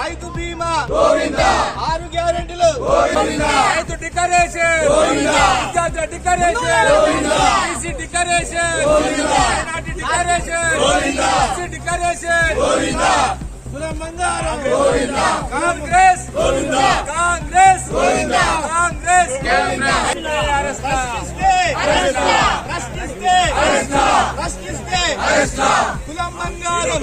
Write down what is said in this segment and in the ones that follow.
రైతు బీమా! గోవింద! ఆరు గ్యారెంటీలు! గోవింద! రైతు డిక్లరేషన్! గోవింద! విద్యార్థుల declaration! Declaration! Declaration! Declaration! Congress! Govinda! Congress! Govinda! Congress! కులం బంగారం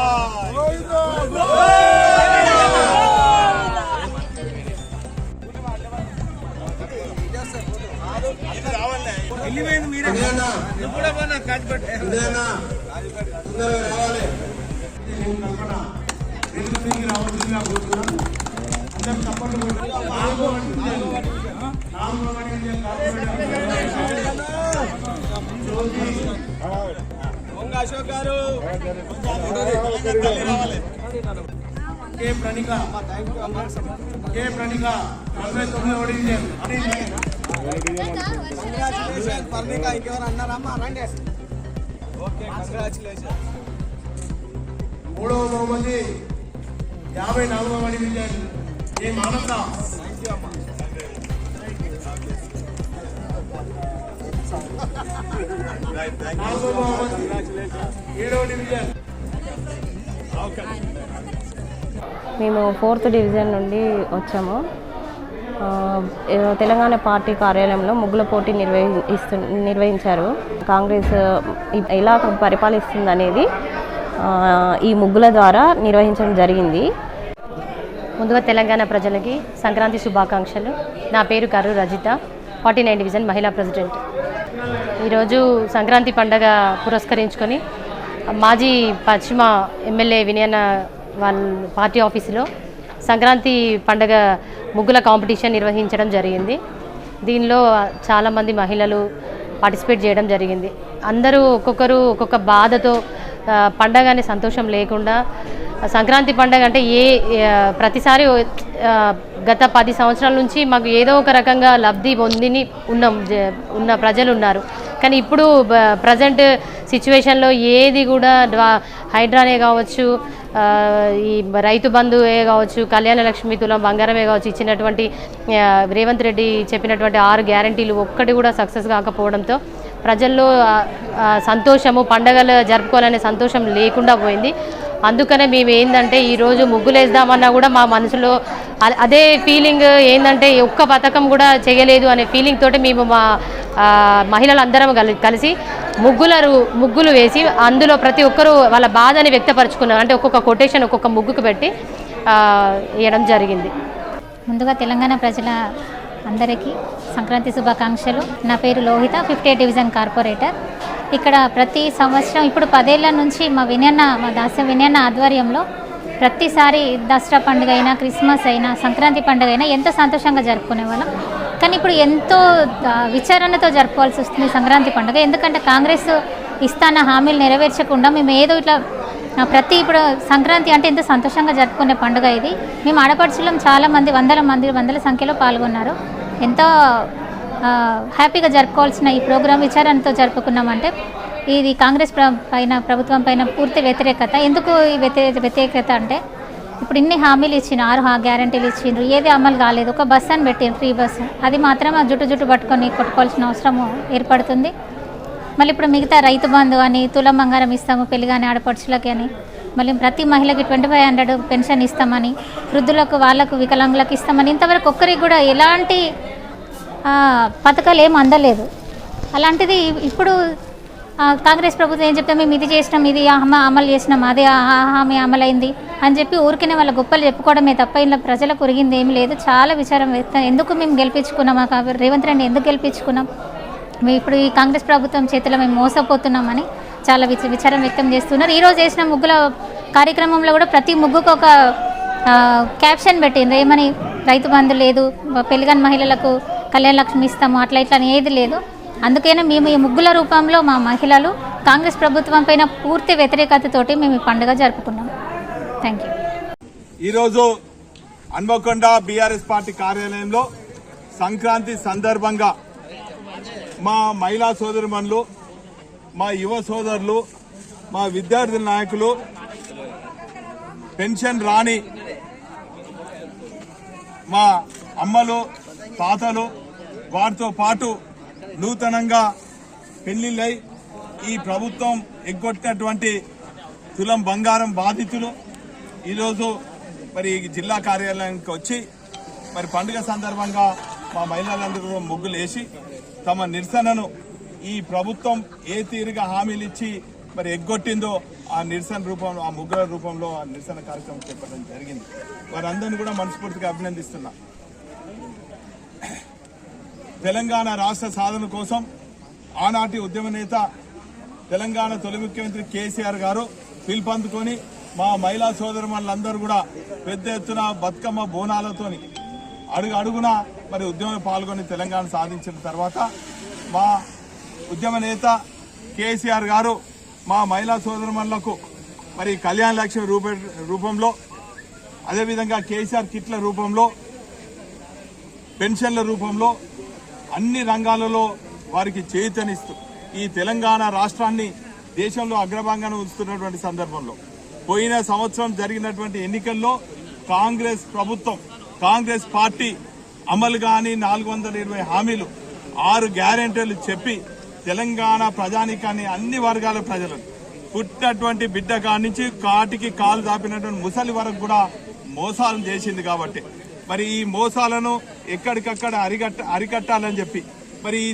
రావాలి. కల్పన రెండు తిరిగి రావాల్సిందిగా కోరుతున్నాను అందరూ తప్పట్లు. నాలుగో. నాలుగో అశోక్ గారు. కే ప్రణిక. కే ప్రణిక. నలభై తొమ్మిది ఓడించాను మూడవ బహుమతి యాభై నాలుగవ వాడి విజయాన్ని ఏం మానస నాలుగవ బహుమతి ఏడవ డివిజన్ మేము ఫోర్త్ డివిజన్ నుండి వచ్చాము. తెలంగాణ పార్టీ కార్యాలయంలో ముగ్గుల పోటీ నిర్వహిస్తు నిర్వహించారు. కాంగ్రెస్ ఎలా పరిపాలిస్తుంది అనేది ఈ ముగ్గుల ద్వారా నిర్వహించడం జరిగింది. ముందుగా తెలంగాణ ప్రజలకి సంక్రాంతి శుభాకాంక్షలు. నా పేరు Karru Rajitha forty nine division మహిళా ప్రెసిడెంట్. ఈరోజు సంక్రాంతి పండగ పురస్కరించుకొని మాజీ పశ్చిమ ఎమ్మెల్యే వినయన వాళ్ళ పార్టీ ఆఫీసులో సంక్రాంతి పండగ ముగ్గుల కాంపిటీషన్ నిర్వహించడం జరిగింది. దీనిలో చాలామంది మహిళలు పార్టిసిపేట్ చేయడం జరిగింది. అందరూ ఒక్కొక్కరు ఒక్కొక్క బాధతో ఆ, పండగ అనే సంతోషం లేకుండా సంక్రాంతి పండగ అంటే ఏ ప్రతిసారి గత పది సంవత్సరాల నుంచి మాకు ఏదో ఒక రకంగా లబ్ధి పొందిని ఉన్నాం. జ- ఉన్న ప్రజలు ఉన్నారు కానీ ఇప్పుడు ప్రజెంట్ సిచ్యువేషన్లో ఏది కూడా హైడ్రానే కావచ్చు ఈ రైతు బంధువే కావచ్చు కళ్యాణ లక్ష్మి తులం బంగారమే కావచ్చు ఇచ్చినటువంటి రేవంత్ రెడ్డి చెప్పినటువంటి ఆరు గ్యారంటీలు ఒక్కటి కూడా సక్సెస్ కాకపోవడంతో ప్రజల్లో సంతోషము పండగలు జరుపుకోవాలనే సంతోషం లేకుండా పోయింది. అందుకనే మేము ఏంటంటే ఈరోజు ముగ్గులేద్దామన్నా కూడా మా మనసులో అదే ఫీలింగ్ ఏంటంటే ఒక్క పథకం కూడా చేయలేదు అనే ఫీలింగ్ తోటి మేము మా మహిళలందరం కలి కలిసి ముగ్గులరు ముగ్గులు వేసి అందులో ప్రతి ఒక్కరూ వాళ్ళ బాధని వ్యక్తపరచుకున్నారు. అంటే ఒక్కొక్క కొటేషన్ ఒక్కొక్క ముగ్గుకు పెట్టి ఆ, వేయడం జరిగింది. ముందుగా తెలంగాణ ప్రజల అందరికీ సంక్రాంతి శుభాకాంక్షలు. నా పేరు లోహిత ఫిఫ్టీ డివిజన్ కార్పొరేటర్. ఇక్కడ ప్రతి సంవత్సరం ఇప్పుడు పదేళ్ళ నుంచి మా వినయన్న మా దాస్యం వినయన్న ఆధ్వర్యంలో ప్రతిసారి దసరా పండుగ అయినా క్రిస్మస్ అయినా సంక్రాంతి పండుగ అయినా ఎంతో సంతోషంగా జరుపుకునే వాళ్ళం కానీ ఇప్పుడు ఎంతో విచారణతో జరుపుకోవాల్సి వస్తుంది సంక్రాంతి పండుగ. ఎందుకంటే కాంగ్రెస్ ఇస్తాన హామీలు నెరవేర్చకుండా మేము ఏదో ఇట్లా ప్రతి ఇప్పుడు సంక్రాంతి అంటే ఎంతో సంతోషంగా జరుపుకునే పండుగ ఇది. మేము ఆడపడుచులం చాలా మంది వందల మంది వందల సంఖ్యలో పాల్గొన్నారు. ఎంతో హ్యాపీగా జరుపుకోవాల్సిన ఈ ప్రోగ్రాం విచారణతో జరుపుకున్నామంటే ఇది కాంగ్రెస్ ప్ర పైన ప్రభుత్వం పైన పూర్తి వ్యతిరేకత. ఎందుకు ఈ వ్యతిరేకత అంటే ఇప్పుడు ఇన్ని హామీలు ఇచ్చిన ఆరు హా గ్యారంటీలు ఇచ్చిండ్రు ఏది అమలు కాలేదు. ఒక బస్ అని పెట్టిండ్రు ఫ్రీ బస్. అది మాత్రం ఆ జుట్టు జుట్టు పట్టుకొని కొట్టుకోవాల్సిన అవసరం ఏర్పడుతుంది. మళ్ళీ ఇప్పుడు మిగతా రైతు బంధు అని తులం బంగారం ఇస్తాము పెళ్ళి కానీ ఆడపడుచులకి అని మళ్ళీ ప్రతి మహిళకి ట్వంటీ ఫైవ్ హండ్రెడ్ పెన్షన్ ఇస్తామని వృద్ధులకు వాళ్ళకు వికలాంగులకు ఇస్తామని ఇంతవరకు ఒక్కరికి కూడా ఎలాంటి పథకాలు ఏం అందలేదు. అలాంటిది ఇప్పుడు కాంగ్రెస్ ప్రభుత్వం ఏం చెప్తే మేము ఇది చేసినాం ఇది అమ అమలు చేసినాం అదే ఆ- హామీ అమలైంది అని చెప్పి ఊరికనే వాళ్ళ గొప్పలు చెప్పుకోవడమే తప్ప ఇలా ప్రజలకు ఒరిగింది ఏమి లేదు. చాలా విచారం వ్యక్తం. ఎందుకు మేము గెలిపించుకున్నాం? రేవంత్ రెడ్డి ఎందుకు గెలిపించుకున్నాం? మేము ఇప్పుడు ఈ కాంగ్రెస్ ప్రభుత్వం చేతిలో మేము మోసపోతున్నామని చాలా విచ విచారం వ్యక్తం చేస్తున్నారు. ఈరోజు చేసిన ముగ్గుల కార్యక్రమంలో కూడా ప్రతి ముగ్గుకు ఒక క్యాప్షన్ పెట్టింది ఏమని? రైతు బంధు లేదు. పెళ్ళిగాని మహిళలకు కళ్యాణ లక్ష్మి ఇస్తాము అట్లా ఇట్లా అని ఏది లేదు. అందుకనే మేము ఈ ముగ్గుల రూపంలో మా మహిళలు కాంగ్రెస్ ప్రభుత్వం పైన పూర్తి వ్యతిరేకతతోటి మేము ఈ పండుగ జరుపుకున్నాం. థ్యాంక్ యూ ఈరోజు హన్మకొండ బీఆర్ఎస్ పార్టీ కార్యాలయంలో సంక్రాంతి సందర్భంగా మా మహిళా సోదరుమణులు మా యువ సోదరులు మా విద్యార్థి నాయకులు పెన్షన్ రాణి మా అమ్మలు తాతలు వారితో పాటు నూతనంగా పెళ్ళిళ్ళై ఈ ప్రభుత్వం ఎగ్గొట్టినటువంటి తులం బంగారం బాధితులు. ఈరోజు మరి జిల్లా కార్యాలయానికి వచ్చి మరి పండుగ సందర్భంగా మా మహిళలందరూ ముగ్గులేసి తమ నిరసనను ఈ ప్రభుత్వం ఏ తీరుగా హామీలు ఇచ్చి మరి ఎగ్గొట్టిందో ఆ నిరసన రూపంలో ఆ ముగ్గుల రూపంలో ఆ నిరసన కార్యక్రమం చేపట్టడం జరిగింది. వారందరినీ కూడా మనస్ఫూర్తిగా అభినందిస్తున్నా. తెలంగాణ రాష్ట్ర సాధన కోసం ఆనాటి ఉద్యమ నేత తెలంగాణ తొలి ముఖ్యమంత్రి కేసీఆర్ గారు పిలుపందుకొని మా మహిళా సోదరులందరూ కూడా పెద్ద ఎత్తున బతుకమ్మ బోనాలతోని అడుగు అడుగున మరి ఉద్యమంలో పాల్గొని తెలంగాణ సాధించిన తర్వాత మా ఉద్యమ నేత కేసీఆర్ గారు మా మహిళా సోదరులకు మరి కళ్యాణ లక్ష్మి రూప రూపంలో అదేవిధంగా కేసీఆర్ కిట్ల రూపంలో పెన్షన్ల రూపంలో అన్ని రంగాలలో వారికి చేతనిస్తూ ఈ తెలంగాణ రాష్ట్రాన్ని దేశంలో అగ్రభాగాన్ని ఉంచుతున్నటువంటి సందర్భంలో పోయిన సంవత్సరం జరిగినటువంటి ఎన్నికల్లో కాంగ్రెస్ ప్రభుత్వం కాంగ్రెస్ పార్టీ అమలు కాని నాలుగు వందల ఇరవై హామీలు ఆరు గ్యారెంటీలు చెప్పి తెలంగాణ ప్రజానికాన్ని అన్ని వర్గాల ప్రజలను పుట్టినటువంటి బిడ్డ కాడి నుంచి కాటికి కాలు దాపినటువంటి ముసలి వరకు కూడా మోసాలు చేసింది కాబట్టి మరి ఈ మోసాలను ఎక్కడికక్కడ అరికట్ట అరికట్టాలని చెప్పి మరి ఈ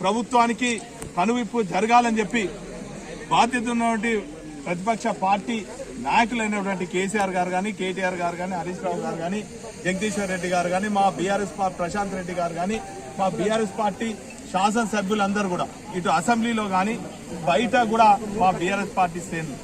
ప్రభుత్వానికి కనువిప్పు జరగాలని చెప్పి బాధ్యత ఉన్నటువంటి ప్రతిపక్ష పార్టీ నాయకులైనటువంటి కేసీఆర్ గారు కానీ కేటీఆర్ గారు కానీ హరీష్ రావు గారు కానీ జగదీశ్వర్ రెడ్డి గారు కానీ మా బీఆర్ఎస్ ప్రశాంత్ రెడ్డి గారు కానీ మా బీఆర్ఎస్ పార్టీ శాసనసభ్యులందరూ కూడా ఇటు అసెంబ్లీలో కానీ బయట కూడా మా బీఆర్ఎస్ పార్టీ శ్రేణులు.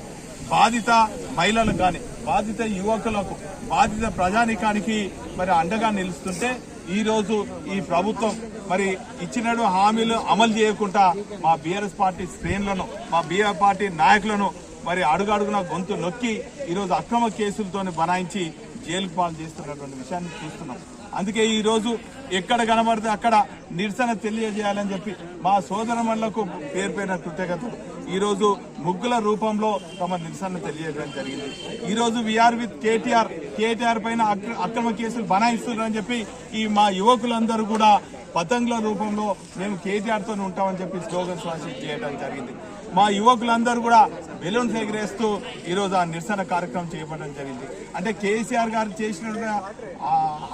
బాధిత మహిళలకు కానీ బాధిత యువకులకు బాధిత ప్రజానికానికి మరి అండగా నిలుస్తుంటే ఈ రోజు ఈ ప్రభుత్వం మరి ఇచ్చిన హామీలు అమలు చేయకుండా మా బీఆర్ఎస్ పార్టీ శ్రేణులను మా బీఆర్ పార్టీ నాయకులను మరి అడుగడుగున గొంతు నొక్కి ఈరోజు అక్రమ కేసులతో బనాయించి జైలుకు పాలు చేస్తున్నటువంటి విషయాన్ని చూస్తున్నాం. అందుకే ఈ రోజు ఎక్కడ కనబడితే అక్కడ నిరసన తెలియజేయాలని చెప్పి మా సోదరమణులకు పేరు పేరిన కృతజ్ఞతలు. ఈరోజు ముగ్గుల రూపంలో తమ నిరసన తెలియజేయడం జరిగింది. ఈరోజు we are we are with KTR KTR పైన అక్రమ కేసులు బనాయిస్తున్నారని చెప్పి ఈ మా యువకులందరూ కూడా పతంగుల రూపంలో మేము కేటీఆర్తో ఉంటామని చెప్పి స్లోగన్స్ రాసి చేయడం జరిగింది. మా యువకులందరూ కూడా బెలూన్స్ ఎగిరేస్తూ ఈరోజు ఆ నిరసన కార్యక్రమం చేపట్టడం జరిగింది. అంటే కేసీఆర్ గారు చేసిన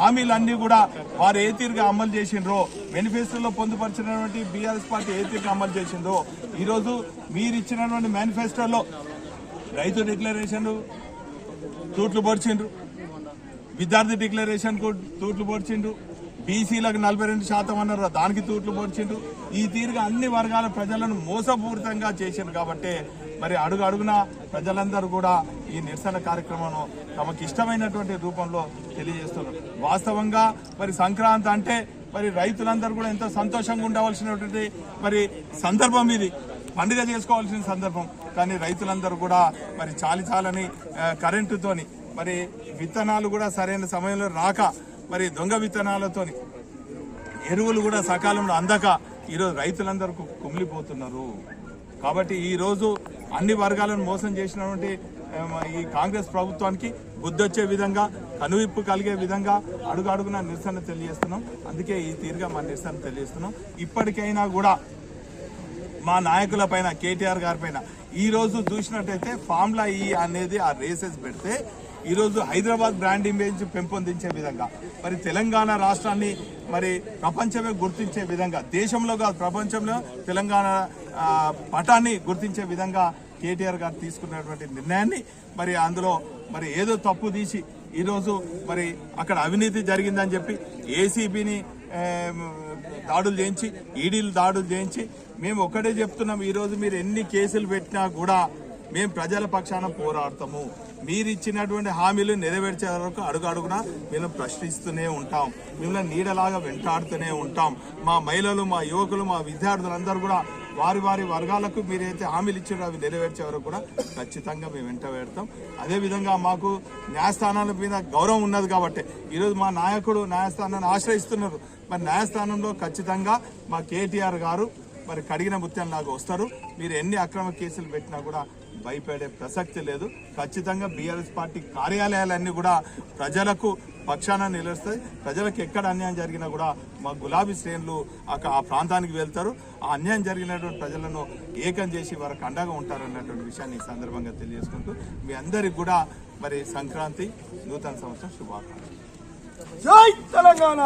హామీలన్నీ కూడా వారు ఏ తీరుగా అమలు చేసిండ్రో మేనిఫెస్టోలో పొందుపరిచినటువంటి బీఆర్ఎస్ పార్టీ ఏ తీరుగా అమలు చేసిందో ఈరోజు మీరు ఇచ్చినటువంటి మేనిఫెస్టోలో రైతు డిక్లరేషన్ తూట్లు పొడిచిండ్రు విద్యార్థి డిక్లరేషన్కు తూట్లు పొడిచిండ్రు బీసీలకు నలభై రెండు శాతం అన్నారు దానికి తూట్లు పొడిచిండ్రు. ఈ తీరుగా అన్ని వర్గాల ప్రజలను మోసపూరితంగా చేసిండ్రు కాబట్టి మరి అడుగు అడుగున ప్రజలందరూ కూడా ఈ నిరసన కార్యక్రమంలో తమకు ఇష్టమైనటువంటి రూపంలో తెలియజేస్తున్నారు. వాస్తవంగా మరి సంక్రాంతి అంటే మరి రైతులందరూ కూడా ఎంతో సంతోషంగా ఉండవలసినటువంటి మరి సందర్భం ఇది. పండుగ చేసుకోవాల్సిన సందర్భం. కానీ రైతులందరూ కూడా మరి చాలి చాలని కరెంటుతోని మరి విత్తనాలు కూడా సరైన సమయంలో రాక మరి దొంగ విత్తనాలతోని ఎరువులు కూడా సకాలంలో అందక ఈరోజు రైతులందరూ కుమిలిపోతున్నారు. కాబట్టి ఈరోజు అన్ని వర్గాలను మోసం చేసినటువంటి ఈ కాంగ్రెస్ ప్రభుత్వానికి బుద్ధొచ్చే విధంగా కనువిప్పు కలిగే విధంగా అడుగు అడుగున నిరసన తెలియజేస్తున్నాం. అందుకే ఈ తీరుగా మా నిరసన తెలియజేస్తున్నాం. ఇప్పటికైనా కూడా మా నాయకుల పైన కేటీఆర్ గారి పైన ఈ రోజు చూసినట్టయితే ఫామ్లా ఈ అనేది ఆ రేసెస్ పెడితే ఈరోజు హైదరాబాద్ బ్రాండ్ ఇమేజ్ పెంపొందించే విధంగా మరి తెలంగాణ రాష్ట్రాన్ని మరి ప్రపంచమే గుర్తించే విధంగా దేశంలో కాదు ప్రపంచంలో తెలంగాణ పటాన్ని గుర్తించే విధంగా కేటీఆర్ గారు తీసుకున్నటువంటి నిర్ణయాన్ని మరి అందులో మరి ఏదో తప్పు తీసి ఈరోజు మరి అక్కడ అవినీతి జరిగిందని చెప్పి ఏసీబీని దాడులు చేయించి ఈడీలు దాడులు చేయించి మేము ఒకటే చెప్తున్నాం ఈరోజు మీరు ఎన్ని కేసులు పెట్టినా కూడా మేము ప్రజల పక్షాన పోరాడతాము. మీరు ఇచ్చినటువంటి హామీలు నెరవేర్చే వరకు అడుగు అడుగున మేము ప్రశ్నిస్తూనే ఉంటాం. మిమ్మల్ని నీడలాగా వెంటాడుతూనే ఉంటాం. మా మహిళలు మా యువకులు మా విద్యార్థులందరూ కూడా వారి వారి వర్గాలకు మీరైతే హామీలు ఇచ్చారో అవి నెరవేర్చే వరకు కూడా ఖచ్చితంగా మేము వెంట పెడతాం. అదేవిధంగా మాకు న్యాయస్థానాల మీద గౌరవం ఉన్నది కాబట్టి ఈరోజు మా నాయకుడు న్యాయస్థానాన్ని ఆశ్రయిస్తున్నారు. మరి న్యాయస్థానంలో ఖచ్చితంగా మా కేటీఆర్ గారు మరి కడిగిన ముత్యం లాగా వస్తారు. మీరు ఎన్ని అక్రమ కేసులు పెట్టినా కూడా భయపడే ప్రసక్తి లేదు. ఖచ్చితంగా బీఆర్ఎస్ పార్టీ కార్యాలయాలన్నీ కూడా ప్రజలకు పక్షాన నిలుస్తాయి. ప్రజలకు ఎక్కడ అన్యాయం జరిగినా కూడా మా గులాబీ శ్రేణులు ఆ ప్రాంతానికి వెళ్తారు. ఆ అన్యాయం జరిగినటువంటి ప్రజలను ఏకం చేసి వారికి అండగా ఉంటారన్నటువంటి విషయాన్ని ఈ సందర్భంగా తెలియజేసుకుంటూ మీ అందరికి కూడా మరి సంక్రాంతి నూతన సంవత్సరం శుభాకాంక్షలు. జై తెలంగాణ!